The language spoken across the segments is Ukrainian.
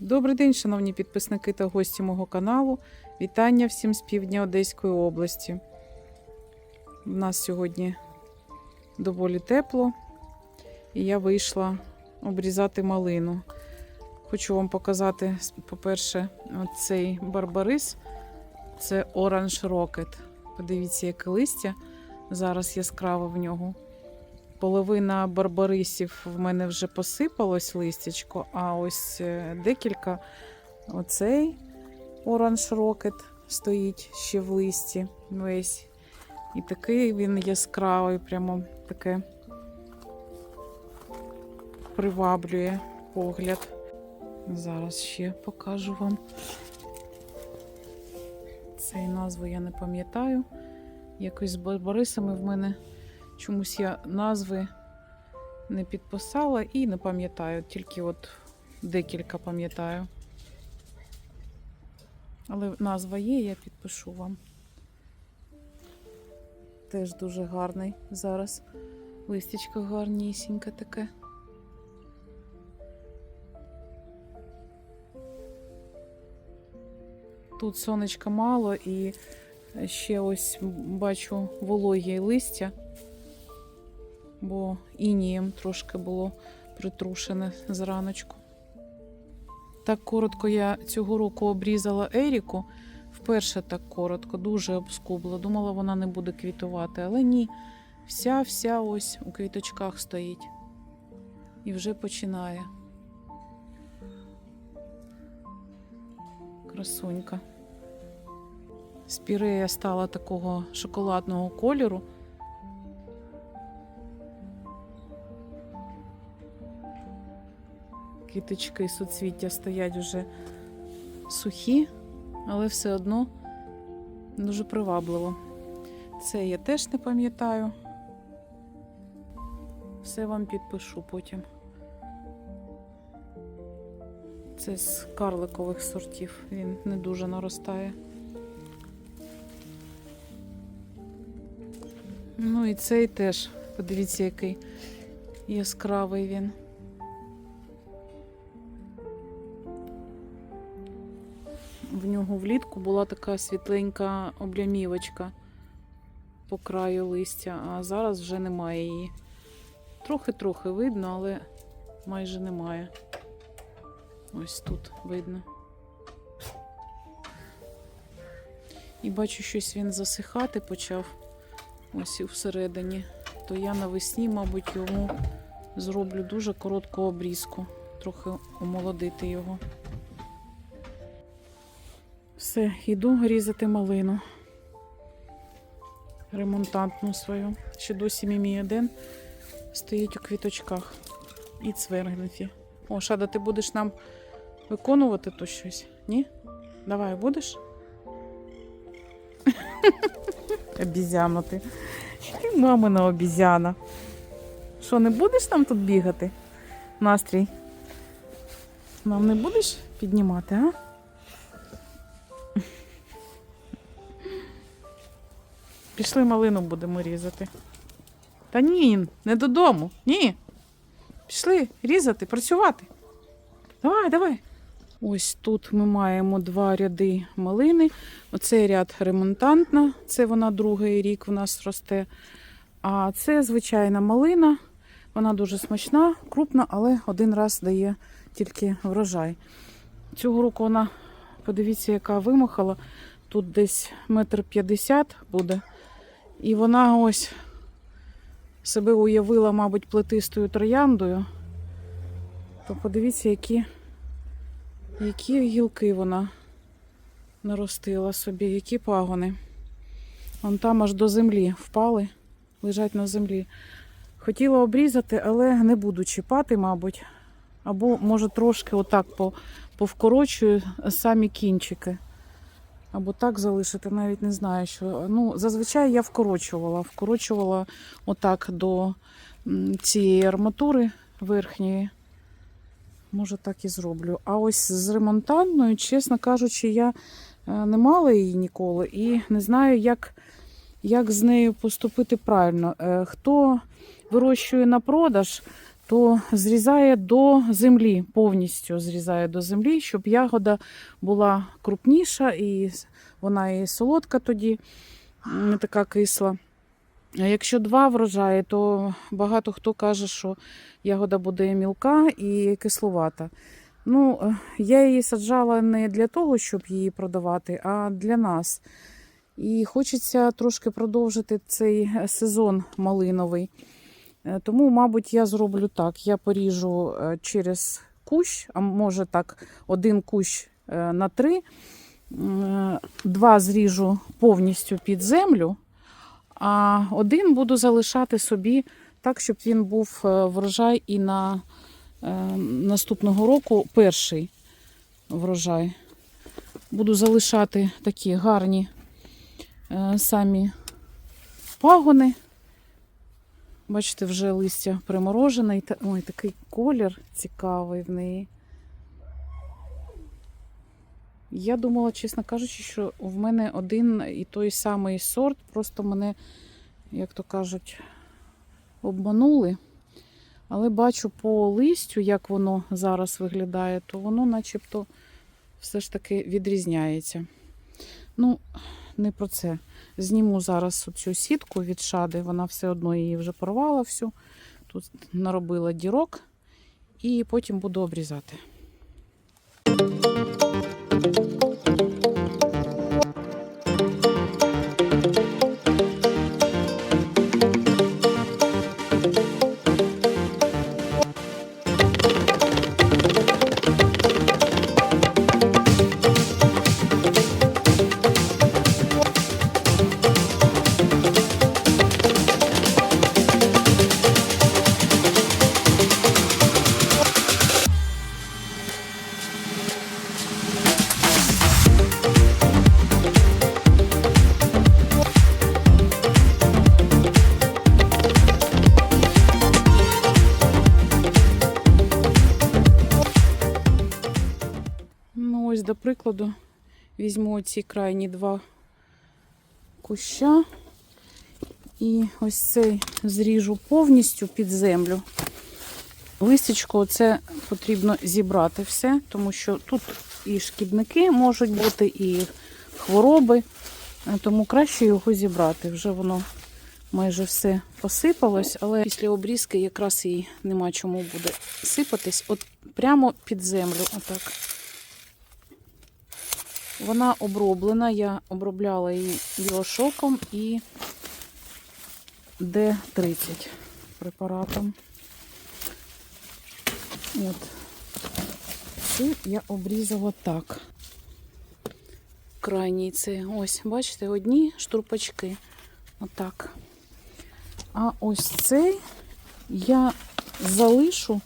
Добрий день, шановні підписники та гості мого каналу. Вітання всім з півдня Одеської області. У нас сьогодні доволі тепло, і я вийшла обрізати малину. Хочу вам показати, по-перше, цей барбарис це Orange Rocket. Подивіться, яке листя зараз яскраве в нього. Половина барбарисів в мене вже посипалось листячко, а ось е, декілька оцей Orange Rocket стоїть ще в листі весь. І такий він яскравий, прямо таке приваблює погляд. Зараз ще покажу вам. Цей назву я не пам'ятаю. Якось з барбарисами в мене чомусь я назви не підписала і не пам'ятаю, тільки от декілька пам'ятаю. Але назва є, я підпишу вам. Теж дуже гарний зараз. Листячко гарнісіньке таке. Тут сонечка мало і ще ось бачу вологі листя, бо інієм трошки було притрушене зраночку. Так коротко я цього року обрізала Еріку. Вперше так коротко, дуже обскубла. Думала, вона не буде квітувати, але ні. Вся-вся ось у квіточках стоїть. І вже починає. Красунька. Спірея стала такого шоколадного кольору. Квіточки суцвіття стоять вже сухі, але все одно дуже привабливо. Це я теж не пам'ятаю. Все вам підпишу потім. Це з карликових сортів, він не дуже наростає. Ну і цей теж, подивіться, який яскравий він. Нього влітку була така світленька облямівочка по краю листя, а зараз вже немає її. Трохи-трохи видно, але майже немає. Ось тут видно. І бачу, щось він засихати почав ось всередині. То я навесні, мабуть, йому зроблю дуже коротку обрізку, трохи омолодити його. Все, йду різати малину. Ремонтантну свою. Ще досі мій один стоїть у квіточках і цвергнуті. О, Шада, ти будеш нам виконувати то щось? Ні? Давай, будеш? Обізяна ти. Мамина обізяна. Що, не будеш нам тут бігати? Настрій. Нам не будеш піднімати, а? Пішли малину будемо різати. Та ні, не додому. Ні. Пішли різати, працювати. Давай, давай. Ось тут ми маємо два ряди малини. Оцей ряд ремонтантна, це вона другий рік в нас росте. А це звичайна малина. Вона дуже смачна, крупна, але один раз дає тільки врожай. Цього року вона, подивіться, яка вимахала. Тут десь метр п'ятдесят буде. І вона ось себе уявила, мабуть, плетистою трояндою. То подивіться, які, які гілки вона наростила собі, які пагони. Вон там аж до землі впали, лежать на землі. Хотіла обрізати, але не буду чіпати, мабуть. Або, може, трошки отак по- повкорочую самі кінчики. Або так залишити, навіть не знаю, що. Ну, зазвичай я вкорочувала. Вкорочувала отак до цієї арматури верхньої. Може, так і зроблю. А ось з ремонтантною, чесно кажучи, я е, не мала її ніколи і не знаю, як, як з нею поступити правильно. Е, Хто вирощує на продаж, то зрізає до землі, повністю зрізає до землі, щоб ягода була крупніша і вона і солодка тоді, не така кисла. А якщо два врожаї, то багато хто каже, що ягода буде мілка і кислувата. Ну, е, я її саджала не для того, щоб її продавати, а для нас. І хочеться трошки продовжити цей е, сезон малиновий. Е, Тому, мабуть, я зроблю так: я поріжу е, через кущ, а може так, один кущ е, на три, два зріжу повністю під землю, а один буду залишати собі так, щоб він був врожай і на наступного року перший врожай. Буду залишати такі гарні самі пагони. Бачите, вже листя приморожене. Ой, такий колір цікавий в неї. Я думала, чесно кажучи, що в мене один і той самий сорт, просто мене, як то кажуть, обманули. Але бачу по листю, як воно зараз виглядає, то воно начебто все ж таки відрізняється. Ну, не про це. Зніму зараз цю сітку від шади, вона все одно її вже порвала всю. Тут наробила дірок, і потім буду обрізати. До прикладу, візьму ці крайні два куща. І ось цей зріжу повністю під землю. Листячко це потрібно зібрати все, тому що тут і шкідники можуть бути, і хвороби, тому краще його зібрати. Вже воно майже все посипалось, але після обрізки якраз і нема чому буде сипатись. От прямо під землю. Отак. Вона оброблена, я обробляла її біошоком і Д30 препаратом. От. Це я обрізала так. Крайній це ось, бачите, одні штурпачки. Отак. А ось цей я залишу,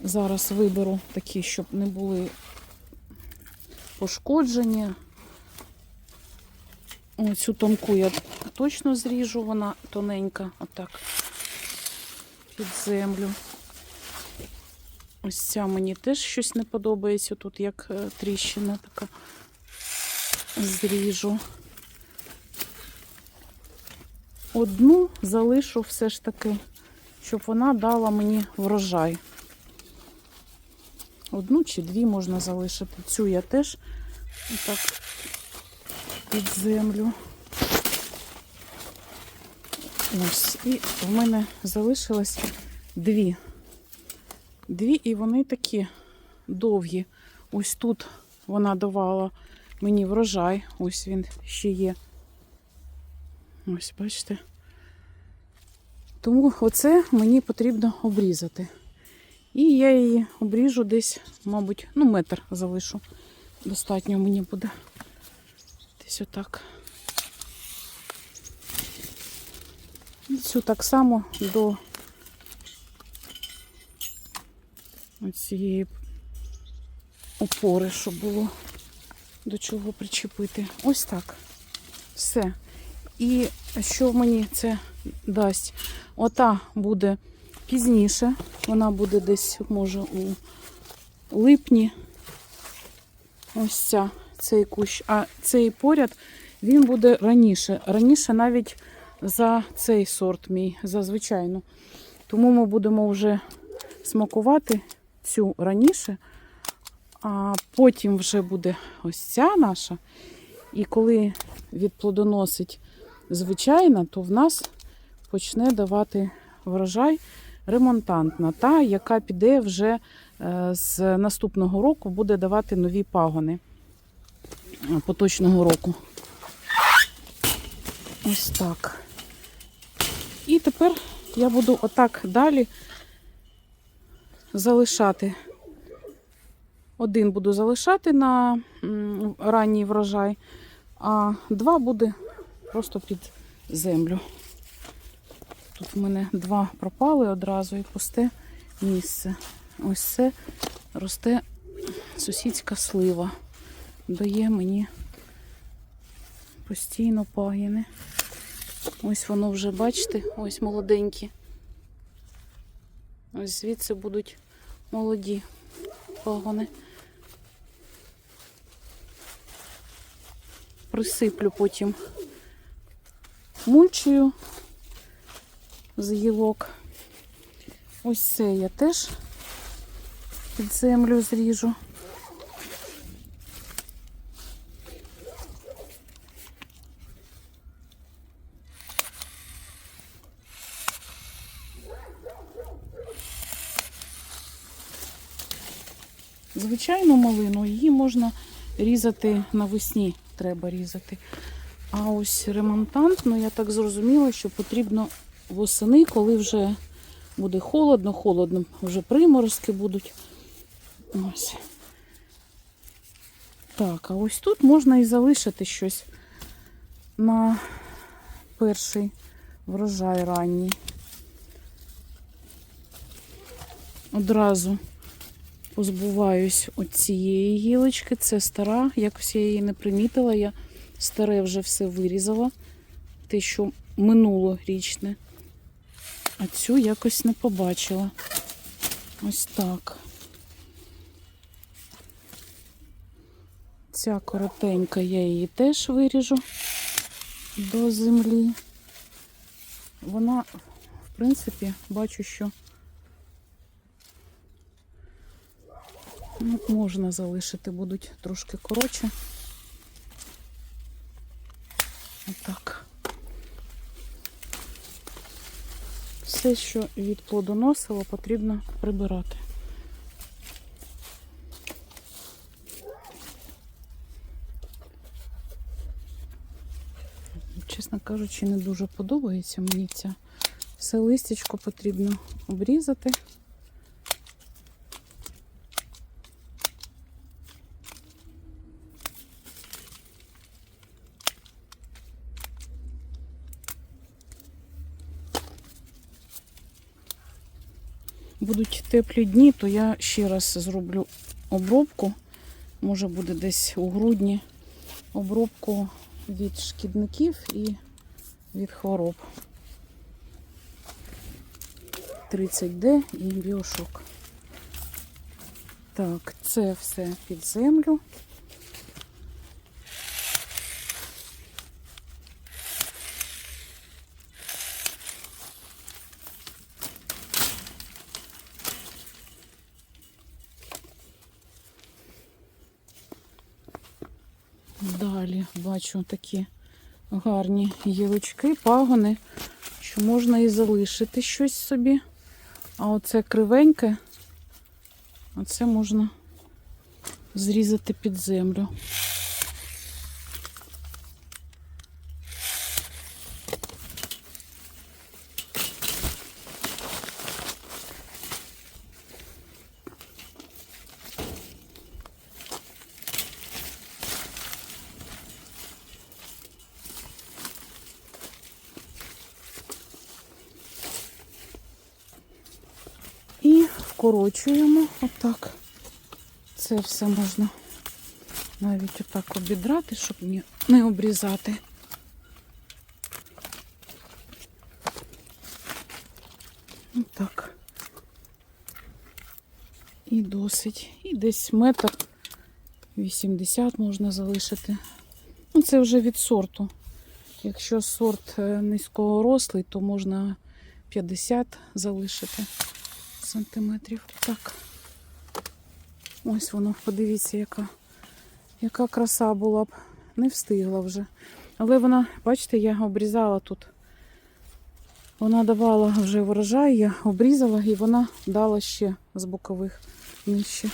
зараз виберу такі, щоб не були пошкодження. Оцю тонку я точно зріжу, вона тоненька, отак, під землю. Ось ця мені теж щось не подобається. Тут як е, тріщина така. Зріжу. Одну залишу все ж таки, щоб вона дала мені врожай. Одну чи дві можна залишити. Цю я теж так під землю. Ось. І в мене залишилось дві. Дві, і вони такі довгі. Ось тут вона давала мені врожай. Ось він ще є. Ось, бачите. Тому оце мені потрібно обрізати. І я її обріжу десь, мабуть, ну, метр залишу. Достатньо мені буде. Десь отак. І цю так само до цієї опори, щоб було до чого причепити. Ось так. Все. І що мені це дасть? Ота буде пізніше. Вона буде десь, може, у липні. Ось ця, цей кущ. А цей поряд він буде раніше. Раніше навіть за цей сорт мій, за звичайну. Тому ми будемо вже смакувати цю раніше, а потім вже буде ось ця наша. І коли відплодоносить звичайна, то в нас почне давати врожай ремонтантна, та, яка піде вже е, з наступного року, буде давати нові пагони е, поточного року. Ось так. І тепер я буду отак далі залишати. Один буду залишати на ранній врожай, а два буде просто під землю. Тут в мене два пропали одразу і пусте місце. Ось це росте сусідська слива. Дає мені постійно пагіни. Ось воно вже, бачите, ось молоденькі. Ось звідси будуть молоді пагони. Присиплю потім мульчею з гілок. Ось це я теж під землю зріжу. Звичайну малину її можна різати навесні, треба різати. А ось ремонтантну, я так зрозуміла, що потрібно восени, коли вже буде холодно, холодно, вже приморозки будуть. Ось. Так, а ось тут можна і залишити щось на перший врожай ранній. Одразу позбуваюсь от цієї гілочки. Це стара, якось я її не примітила. Я старе вже все вирізала. Те, що минулорічне. А цю якось не побачила. Ось так. Ця коротенька, я її теж виріжу до землі. Вона, в принципі, бачу, що ну, можна залишити, будуть трошки коротше. Отак. Все, що від плодоносило, потрібно прибирати. Чесно кажучи, не дуже подобається мені ця. Все листячко потрібно обрізати. Будуть теплі дні, то я ще раз зроблю обробку. Може буде десь у грудні обробку від шкідників і від хвороб. 30D і біошок. Так, це все під землю. Далі бачу такі гарні гілочки, пагони, що можна і залишити щось собі. А оце кривеньке, оце можна зрізати під землю. І вкорочуємо отак. Це все можна навіть отак обідрати, щоб не обрізати. Отак. І досить. І десь метр 80 можна залишити. Ну, це вже від сорту. Якщо сорт е, низькорослий, то можна 50 залишити. Сантиметрів. Так. Ось воно, подивіться, яка, яка краса була б. Не встигла вже. Але вона, бачите, я обрізала тут. Вона давала вже врожай, я обрізала і вона дала ще з бокових нижче.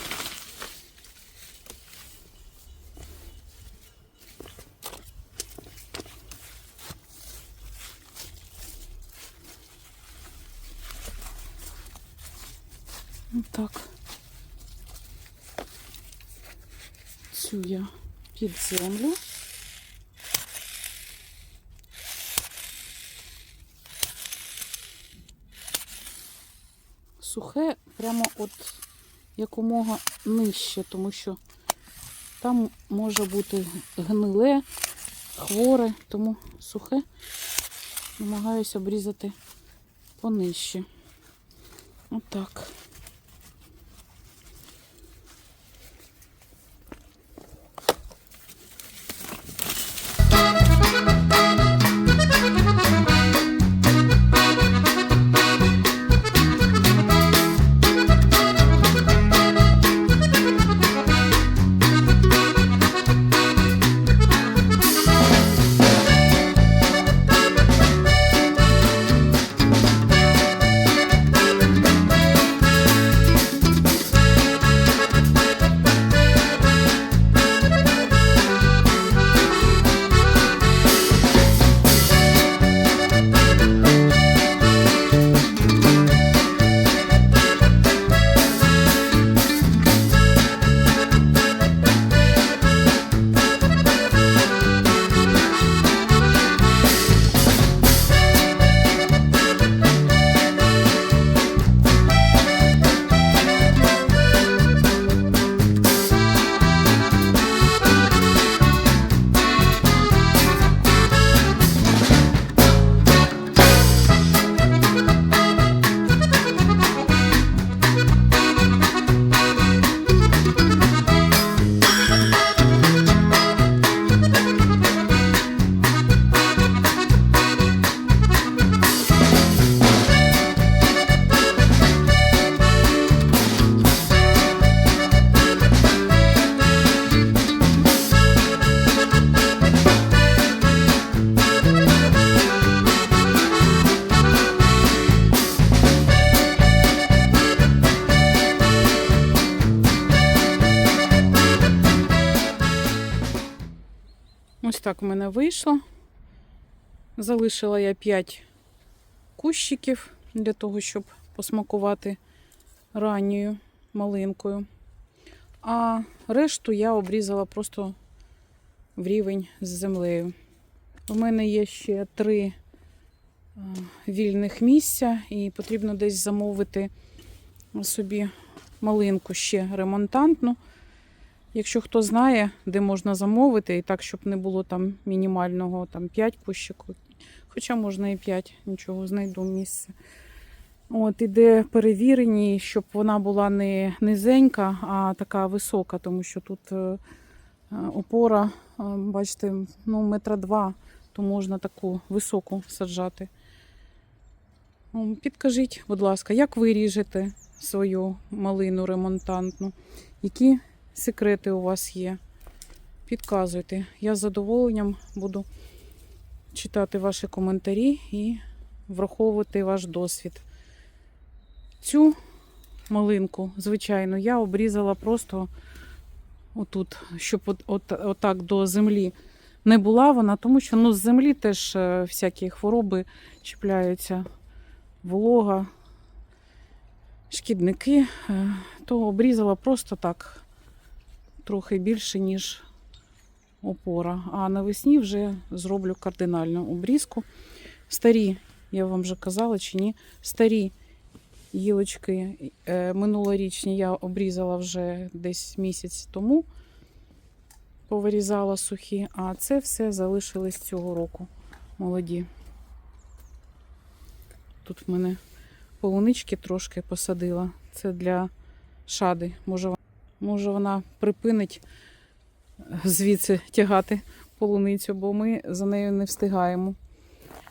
Так. Цю я під землю. Сухе прямо от якомога нижче, тому що там може бути гниле, хворе, тому сухе намагаюся обрізати понижче. Отак. Ось так в мене вийшло. Залишила я 5 кущиків для того, щоб посмакувати ранньою малинкою. А решту я обрізала просто в рівень з землею. У мене є ще три е, вільних місця, і потрібно десь замовити собі малинку ще ремонтантну. Якщо хто знає, де можна замовити, і так, щоб не було там мінімального там 5 кущиків, хоча можна і 5, нічого, знайду місце. От, і перевірені, щоб вона була не низенька, а така висока, тому що тут е, опора, е, бачите, ну, метра два, то можна таку високу саджати. Підкажіть, будь ласка, як ви ріжете свою малину ремонтантну? Які секрети у вас є? Підказуйте. Я з задоволенням буду читати ваші коментарі і враховувати ваш досвід. Цю малинку, звичайно, я обрізала просто отут, щоб от, от, отак до землі не була вона, тому що ну, з землі теж е, всякі хвороби чіпляються, волога, шкідники, е, то обрізала просто так, трохи більше, ніж опора. А навесні вже зроблю кардинальну обрізку. Старі, я вам вже казала чи ні, старі гілочки е, минулорічні я обрізала вже десь місяць тому, повирізала сухі, а це все залишилось цього року молоді. Тут в мене полунички трошки посадила. Це для шади. Може, може вона припинить звідси тягати полуницю, бо ми за нею не встигаємо.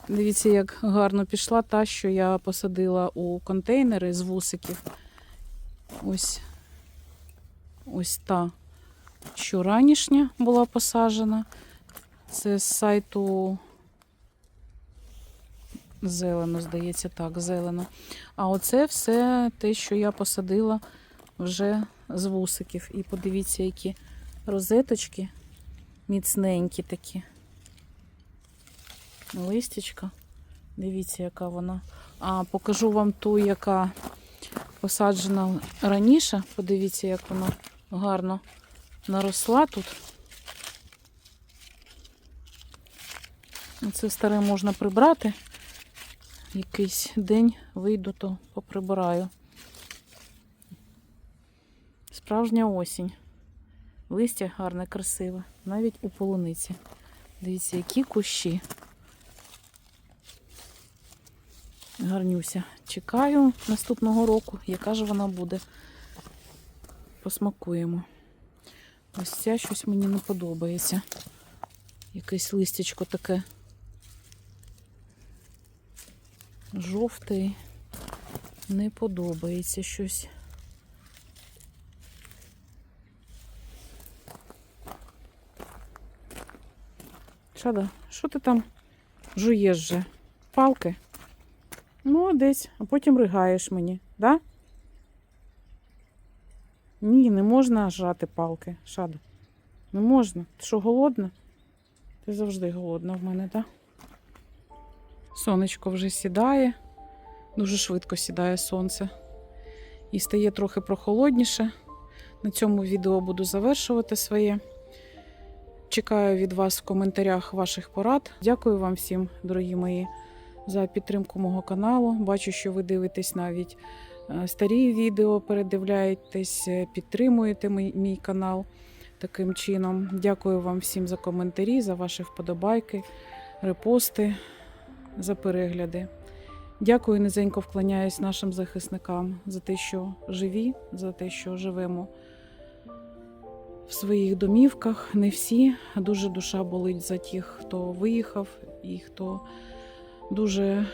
Дивіться, як гарно пішла та, що я посадила у контейнери з вусиків. Ось, ось та, що ранішня була посаджена. Це з сайту зелено, здається, так, зелено. А оце все те, що я посадила вже з вусиків. І подивіться, які розеточки міцненькі такі. Листячка. Дивіться, яка вона. А покажу вам ту, яка посаджена раніше. Подивіться, як вона гарно наросла тут. Це старе можна прибрати. Якийсь день вийду, то поприбираю. Справжня осінь. Листя гарне, красиве, навіть у полуниці. Дивіться, які кущі. Гарнюся. Чекаю наступного року, яка ж вона буде. Посмакуємо. Ось ця щось мені не подобається. Якесь листячко таке жовтий. Не подобається щось. Шада, що ти там жуєш же? Палки? Молодець, а потім ригаєш мені, да? Ні, не можна жати палки, Шада. Не можна. Ти що, голодна? Ти завжди голодна в мене, так? Сонечко вже сідає. Дуже швидко сідає сонце. І стає трохи прохолодніше. На цьому відео буду завершувати своє. Чекаю від вас в коментарях ваших порад. Дякую вам всім, дорогі мої, за підтримку мого каналу. Бачу, що ви дивитесь навіть е, старі відео, передивляєтесь, е, підтримуєте мій, канал таким чином. Дякую вам всім за коментарі, за ваші вподобайки, репости, за перегляди. Дякую, низенько вклоняюсь нашим захисникам за те, що живі, за те, що живемо в своїх домівках. Не всі. Дуже душа болить за тих, хто виїхав і хто дуже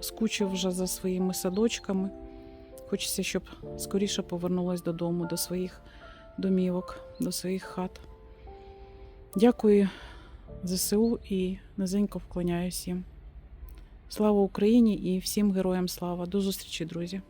скучив вже за своїми садочками. Хочеться, щоб скоріше повернулась додому, до своїх домівок, до своїх хат. Дякую ЗСУ і низенько вклоняюсь їм. Слава Україні і всім героям слава. До зустрічі, друзі!